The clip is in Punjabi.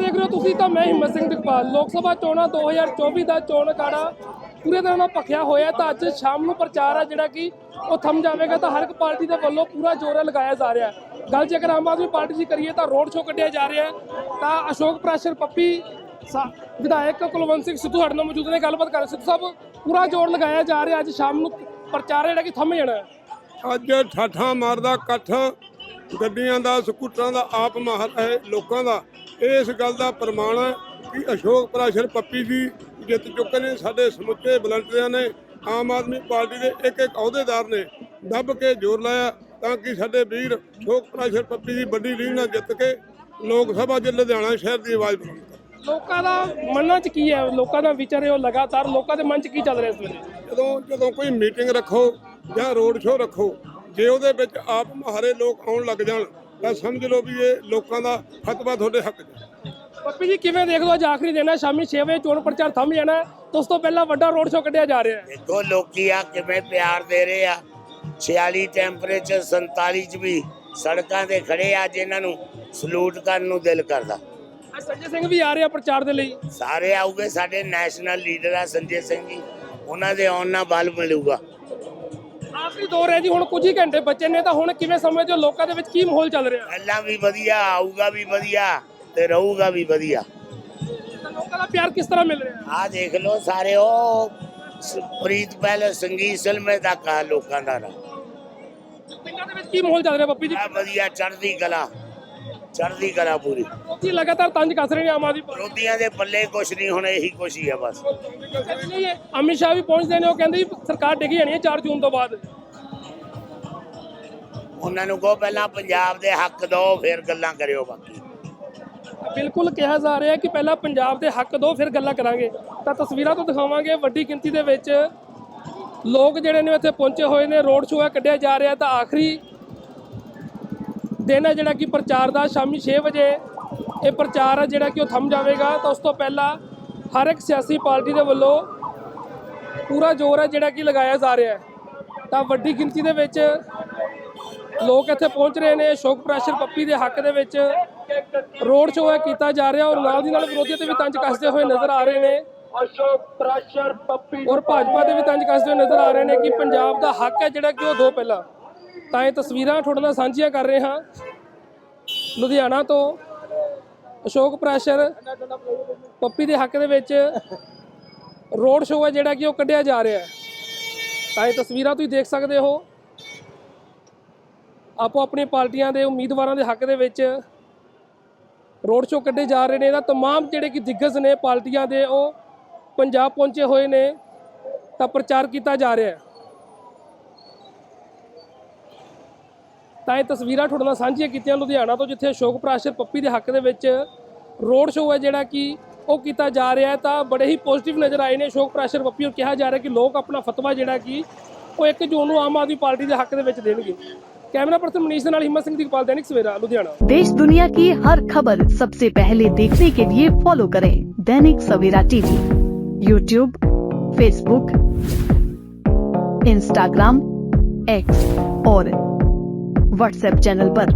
ਦੇਖ ਰਹੇ ਹੋ ਤੁਸੀਂ ਤਾਂ ਮੈਂ ਹਿੰਮਤ ਸਿੰਘ ਦਿਕਪਾਲ ਲੋਕ ਸਭਾ ਚੋਣਾਂ 2024 ਦਾ ਚੋਣ ਅਖਾੜਾ ਪੂਰੇ ਤਰ੍ਹਾਂ ਨਾਲ ਭਖਿਆ ਹੋਇਆ ਤਾਂ ਅੱਜ ਸ਼ਾਮ ਨੂੰ ਪ੍ਰਚਾਰ ਆ ਜਿਹੜਾ ਕਿ ਉਹ ਥੰਮ ਜਾਵੇਗਾ ਤਾਂ ਹਰ ਇੱਕ ਪਾਰਟੀ ਦੇ ਵੱਲੋਂ ਪੂਰਾ ਜ਼ੋਰ ਲਗਾਇਆ ਜਾ ਰਿਹਾ ਹੈ। ਗੱਲ ਜੇਕਰ ਆਮ ਆਦਮੀ ਪਾਰਟੀ ਦੀ ਕਰੀਏ ਤਾਂ ਰੋਡ ਸ਼ੋਅ ਕੱਢਿਆ ਜਾ ਰਿਹਾ ਹੈ। ਤਾਂ ਅਸ਼ੋਕ ਪ੍ਰਾਸ਼ਰ ਪੱਪੀ ਵਿਧਾਇਕ ਕੁਲਵੰਤ ਸਿੰਘ ਸਿੱਧੂ ਸਾਡੇ ਨਾਲ ਮੌਜੂਦ ਨੇ। ਗੱਲਬਾਤ ਕਰ ਸਿੱਧੂ ਸਾਹਿਬ, ਪੂਰਾ ਜ਼ੋਰ ਲਗਾਇਆ ਜਾ ਰਿਹਾ ਅੱਜ ਸ਼ਾਮ ਨੂੰ ਪ੍ਰਚਾਰ ਜਿਹੜਾ ਕਿ ਥੰਮ ਜਾਣਾ ਅੱਜ ਠਾਠਾਂ ਮਾਰਦਾ ਇਕੱਠ ਗੱਡੀਆਂ ਦਾ, ਸਕੂਟਰਾਂ ਦਾ, ਆਪ ਮਾਹਰ ਹੈ ਲੋਕਾਂ ਦਾ। ਇਸ ਗੱਲ ਦਾ ਪ੍ਰਮਾਣ ਹੈ ਕਿ ਅਸ਼ੋਕ ਪ੍ਰਾਸ਼ਰ ਪੱਪੀ ਜੀ ਜਿੱਤ ਚੁੱਕੇ ਨੇ ਸਾਡੇ ਸਮੁੱਚੇ ਵਲੰਟੀਅਰਾਂ ਨੇ ਆਮ ਆਦਮੀ ਪਾਰਟੀ ਦੇ ਇੱਕ ਇੱਕ ਅਹੁਦੇਦਾਰ ਨੇ ਦੱਬ ਕੇ ਜ਼ੋਰ ਲਾਇਆ ਤਾਂ ਕਿ ਸਾਡੇ ਵੀਰ ਅਸ਼ੋਕ ਪ੍ਰਾਸ਼ਰ ਪੱਪੀ ਜੀ ਵੱਡੀ ਲੀਡ ਨਾਲ ਜਿੱਤ ਕੇ ਲੋਕ ਸਭਾ 'ਚ ਲੁਧਿਆਣਾ ਸ਼ਹਿਰ ਦੀ ਆਵਾਜ਼ ਕਰਨ ਲੋਕਾਂ ਦਾ ਮਨਾਂ 'ਚ ਕੀ ਹੈ? ਲੋਕਾਂ ਦਾ ਵਿਚਾਰੇ ਉਹ ਲਗਾਤਾਰ ਲੋਕਾਂ ਦੇ ਮਨ 'ਚ ਕੀ ਚੱਲ ਰਿਹਾ ਇਸ ਵੇਲੇ? ਜਦੋਂ ਜਦੋਂ ਕੋਈ ਮੀਟਿੰਗ ਰੱਖੋ ਜਾਂ ਰੋਡ ਸ਼ੋਅ ਰੱਖੋ ਜੇ ਉਹਦੇ ਵਿੱਚ ਆਪ ਮਹਾਰੇ ਲੋਕ ਆਉਣ ਲੱਗ ਜਾਣ ਤਾਂ ਸਮਝ ਲਓ ਵੀ ਇਹ ਲੋਕਾਂ ਦਾ ਫਤਵਾ ਤੁਹਾਡੇ ਹੱਕ 'ਚ ਹੈ। ਪੱਪੀ ਜੀ ਕਿਵੇਂ ਦੇਖ ਲਓ ਅੱਜ ਆਖਰੀ ਦਿਨ ਹੈ ਸ਼ਾਮੀ 6 ਵਜੇ ਚੋਣ ਪ੍ਰਚਾਰ ਥੰਮ ਜਾਣਾ ਹੈ। ਤਾਂ ਉਸ ਤੋਂ ਪਹਿਲਾਂ ਵੱਡਾ ਰੋਡ ਸ਼ੋਅ ਕੱਢਿਆ ਜਾ ਰਿਹਾ ਹੈ। ਦੇਖੋ ਲੋਕੀ ਆ ਕਿਵੇਂ ਪਿਆਰ ਦੇ ਰਹੇ ਆ। 46 ਟੈਂਪਰੇਚਰ 47 ਚ ਵੀ ਸੜਕਾਂ ਤੇ ਖੜੇ ਆ ਜਿਨ੍ਹਾਂ ਨੂੰ ਸਲੂਟ ਕਰਨ ਨੂੰ ਦਿਲ ਕਰਦਾ। ਅੱਜ ਸੰਜੇ ਸਿੰਘ ਵੀ ਆ ਰਹੇ ਆ ਪ੍ਰਚਾਰ ਦੇ ਲਈ। ਸਾਰੇ ਆਉਗੇ ਸਾਡੇ ਨੈਸ਼ਨਲ ਲੀਡਰ ਆ ਸੰਜੇ ਸਿੰਘ ਜੀ। ਉਹਨਾਂ ਦੇ ਆਉਣ ਨਾਲ ਬਲ ਮਿਲੂਗਾ। ਆਖਰੀ ਦੌਰ ਹੈ ਜੀ ਹੁਣ ਕੁਝ ਹੀ ਘੰਟੇ ਬਚੇ ਨੇ ਤਾਂ ਹੁਣ ਕਿਵੇਂ ਸਮਝਦੇ ਹੋ? ਲੋਕਾਂ ਦੇ ਵਿੱਚ ਕੀ ਮਾਹੌਲ ਚੱਲ ਰਿਹਾ? ਪਹਿਲਾਂ ਵੀ ਵਧੀਆ ਆਊਗਾ ਵੀ ਵਧੀਆ ਤੇ ਰਹੂਗਾ ਵੀ ਵਧੀਆ। ਤਾਂ ਲੋਕਾਂ ਦਾ ਪਿਆਰ ਕਿਸ ਤਰ੍ਹਾਂ ਮਿਲ ਰਿਹਾ? ਆ ਦੇਖ ਲਓ ਸਾਰੇ ਉਹ ਸ- ਪ੍ਰੀਤ ਪਹਿਲੇ ਸੰਗੀਤ ਸਿਲਮੇ ਤੱਕ ਆ ਲੋਕਾਂ ਦਾ ਨਾ ਪਿੰਡਾਂ ਦੇ ਵਿੱਚ ਕੀ ਮਾਹੌਲ ਚੱਲ ਰਿਹਾ ਪੱਪੀ ਜੀ? ਆ ਵਧੀਆ ਚੜ੍ਹਦੀ ਕਲਾ ਚੜ੍ਹਦੀ ਕਲਾ ਪੂਰੀ। ਲੋਕੀ ਲਗਾਤਾਰ ਤੰਜ ਕੱਸ ਰਹੇ ਨੇ ਆਮ ਆਦਮੀ ਪਾਰਟੀ। ਵਿਰੋਧੀਆਂ ਦੇ ਪੱਲੇ ਕੁਛ ਨਹੀਂ ਹੁਣ ਇਹੀ ਕੁਛ ਹੀ ਆ ਬਸ। ਇਹ ਅਮਿਤ ਸ਼ਾਹ ਵੀ ਪਹੁੰਚਦੇ ਨੇ ਉਹ ਕਹਿੰਦੇ ਜੀ ਸਰਕਾਰ ਡਿੱਗ ਜਾਣੀ ਹੈ 4 ਜੂਨ ਤੋਂ ਬਾਅਦ। ਉਹਨਾਂ ਨੂੰ ਕਹੋ ਪਹਿਲਾਂ ਪੰਜਾਬ ਦੇ ਹੱਕ ਦਿਓ ਫਿਰ ਗੱਲਾਂ ਕਰਿਓ ਬਾਕੀ। ਬਿਲਕੁਲ ਕਿਹਾ ਜਾ ਰਿਹਾ ਹੈ ਕਿ ਪਹਿਲਾਂ ਪੰਜਾਬ ਦੇ ਹੱਕ ਦੋ, ਫਿਰ ਗੱਲਾਂ ਕਰਾਂਗੇ। ਤਾਂ ਤਸਵੀਰਾਂ ਤੋਂ ਦਿਖਾਵਾਂਗੇ ਵੱਡੀ ਗਿਣਤੀ ਦੇ ਵਿੱਚ ਲੋਕ ਜਿਹੜੇ ਨੇ ਇੱਥੇ ਪਹੁੰਚੇ ਹੋਏ ਨੇ, ਰੋਡ ਸ਼ੋਅ ਕੱਢਿਆ ਜਾ ਰਿਹਾ ਤਾਂ ਆਖਰੀ ਦਿਨ ਹੈ ਜਿਹੜਾ ਕਿ ਪ੍ਰਚਾਰ ਦਾ, ਸ਼ਾਮੀ 6 ਵਜੇ ਇਹ ਪ੍ਰਚਾਰ ਹੈ ਜਿਹੜਾ ਕਿ ਉਹ ਥੰਮ ਜਾਵੇਗਾ। ਤਾਂ ਉਸ ਤੋਂ ਪਹਿਲਾਂ ਹਰ ਇੱਕ ਸਿਆਸੀ ਪਾਰਟੀ ਦੇ ਵੱਲੋਂ ਪੂਰਾ ਜ਼ੋਰ ਹੈ ਜਿਹੜਾ ਕਿ ਲਗਾਇਆ ਜਾ ਰਿਹਾ ਹੈ। ਤਾਂ ਵੱਡੀ ਗਿਣਤੀ ਦੇ ਵਿੱਚ ਲੋਕ ਇੱਥੇ ਪਹੁੰਚ ਰਹੇ ਨੇ ਅਸ਼ੋਕ ਪ੍ਰਾਸ਼ਰ ਪੱਪੀ ਦੇ ਹੱਕ ਦੇ ਵਿੱਚ ਰੋਡ ਸ਼ੋਅ ਕੀਤਾ ਜਾ ਰਿਹਾ ਔਰ ਨਾਲ ਦੀ ਨਾਲ ਵਿਰੋਧੀਆਂ ਤੇ ਵੀ ਤੰਜ ਕੱਸਦੇ ਹੋਏ ਨਜ਼ਰ ਆ ਰਹੇ ਨੇ। ਅਸ਼ੋਕ ਪ੍ਰਾਸ਼ਰ ਪੱਪੀ ਔਰ ਭਾਜਪਾ ਦੇ ਵੀ ਤੰਜ ਕੱਸਦੇ ਹੋਏ ਨਜ਼ਰ ਆ ਰਹੇ ਨੇ ਕਿ ਪੰਜਾਬ ਦਾ ਹੱਕ ਹੈ ਜਿਹੜਾ ਕਿ ਉਹ ਦੋ ਪਹਿਲਾਂ। ਤਾਂ ਇਹ ਤਸਵੀਰਾਂ ਤੁਹਾਡੇ ਨਾਲ ਸਾਂਝੀਆਂ ਕਰ ਰਹੇ ਹਾਂ। ਲੁਧਿਆਣਾ ਤੋਂ ਅਸ਼ੋਕ ਪ੍ਰਾਸ਼ਰ ਪੱਪੀ ਦੇ ਹੱਕ ਦੇ ਵਿੱਚ ਰੋਡ ਸ਼ੋਅ ਹੈ ਜਿਹੜਾ ਕਿ ਉਹ ਕੱਢਿਆ ਜਾ ਰਿਹਾ ਹੈ। ਤਾਂ ਇਹ ਤਸਵੀਰਾਂ ਤੁਸੀਂ ਦੇਖ ਸਕਦੇ ਹੋ। ਆਪੋ ਆਪਣੀ ਪਾਰਟੀਆਂ ਦੇ ਉਮੀਦਵਾਰਾਂ ਦੇ ਹੱਕ ਦੇ ਵਿੱਚ ਰੋਡ ਸ਼ੋਅ ਕੱਢੇ ਜਾ ਰਹੇ ਨੇ ਇਹਦਾ तमाम ਜਿਹੜੇ ਕਿ ਦਿੱਗਜ ਨੇ ਪਾਰਟੀਆਂ ਦੇ ਉਹ ਪੰਜਾਬ ਪਹੁੰਚੇ ਹੋਏ ਨੇ ਤਾਂ ਪ੍ਰਚਾਰ ਕੀਤਾ ਜਾ ਰਿਹਾ ਹੈ ਤਾਂ ਇਹ ਤਸਵੀਰਾਂ ਤੁਹਾਡੇ ਨਾਲ ਸਾਂਝੀਆਂ ਕੀਤੀਆਂ ਲੁਧਿਆਣਾ ਤੋਂ ਜਿੱਥੇ ਅਸ਼ੋਕ ਪ੍ਰਾਸ਼ਰ ਪੱਪੀ ਦੇ ਹੱਕ ਦੇ ਵਿੱਚ ਰੋਡ ਸ਼ੋਅ ਹੈ ਜਿਹੜਾ ਕਿ ਉਹ ਕੀਤਾ ਜਾ ਰਿਹਾ ਹੈ ਤਾਂ ਬੜੇ ਹੀ ਪੋਜ਼ਿਟਿਵ ਨਜ਼ਰ ਆਏ ਨੇ ਅਸ਼ੋਕ ਪ੍ਰਾਸ਼ਰ ਪੱਪੀ ਨੂੰ ਕਿਹਾ ਜਾ ਰਿਹਾ ਕਿ ਲੋਕ ਆਪਣਾ ਫਤਵਾ ਜਿਹੜਾ ਕਿ ਉਹ 1 ਜੂਨ ਨੂੰ ਆਮ ਆਦਮੀ ਪਾਰਟੀ ਦੇ ਹੱਕ ਦੇ ਵਿੱਚ ਦੇਣਗੇ ਕੈਮਰਾ ਪਰਸਨ ਮਨੀਸ਼ ਦੇ ਨਾਲ ਹਿੰਮਤ ਸਿੰਘ ਦੀਪਾਲ दैनिक सवेरा लुधियाना देश दुनिया की हर खबर सबसे पहले देखने के लिए फॉलो करें Dainik Savera TV YouTube Facebook Instagram X और व्हाट्सएप चैनल पर।